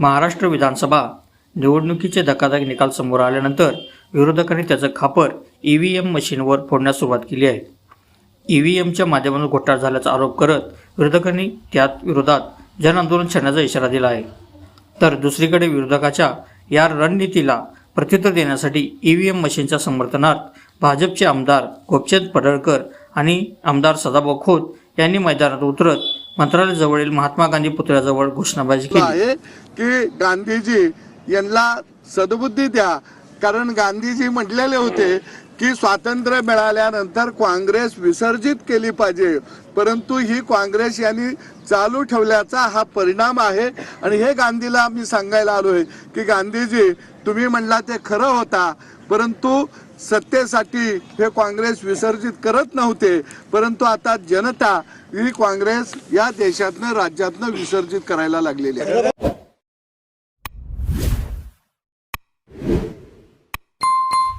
महाराष्ट्र विधानसभा निवडणुकीचे धक्कादायक निकाल समोर आल्यानंतर विरोधकांनी त्याचं खापर ई व्ही एम मशीनवर फोडण्यास सुरुवात केली आहे. ई व्ही एमच्या माध्यमातून घोटाळा झाल्याचा आरोप करत विरोधकांनी त्यात विरोधात जनआंदोलन छेडण्याचा इशारा दिला आहे. तर दुसरीकडे विरोधकाच्या या रणनीतीला प्रत्युत्तर देण्यासाठी ई व्ही एम मशीनच्या समर्थनार्थ भाजपचे आमदार गोपचंद पडळकर आणि आमदार सदाभाऊ खोत यांनी मैदानात उतरत मंत्रालयाजवळील महात्मा गांधी पुतळ्याजवळ घोषणाबाजी केली. आहे की गांधीजी यांना सद्बुद्धी द्या. कारण गांधीजी म्हटलेले होते की स्वातंत्र्य मिळाल्यानंतर काँग्रेस विसर्जित केली पाहिजे. परंतु ही काँग्रेस यांनी चालू ठेवल्याचा हा परिणाम आहे. आणि हे गांधीला आम्ही सांगायला आलोय की गांधीजी तुम्ही म्हणला ते खरं होता. परंतु सत्तेसाठी हे काँग्रेस विसर्जित करत नव्हते. परंतु आता जनता ही काँग्रेस या देशातनं राज्यातनं विसर्जित करायला लागलेली आहे.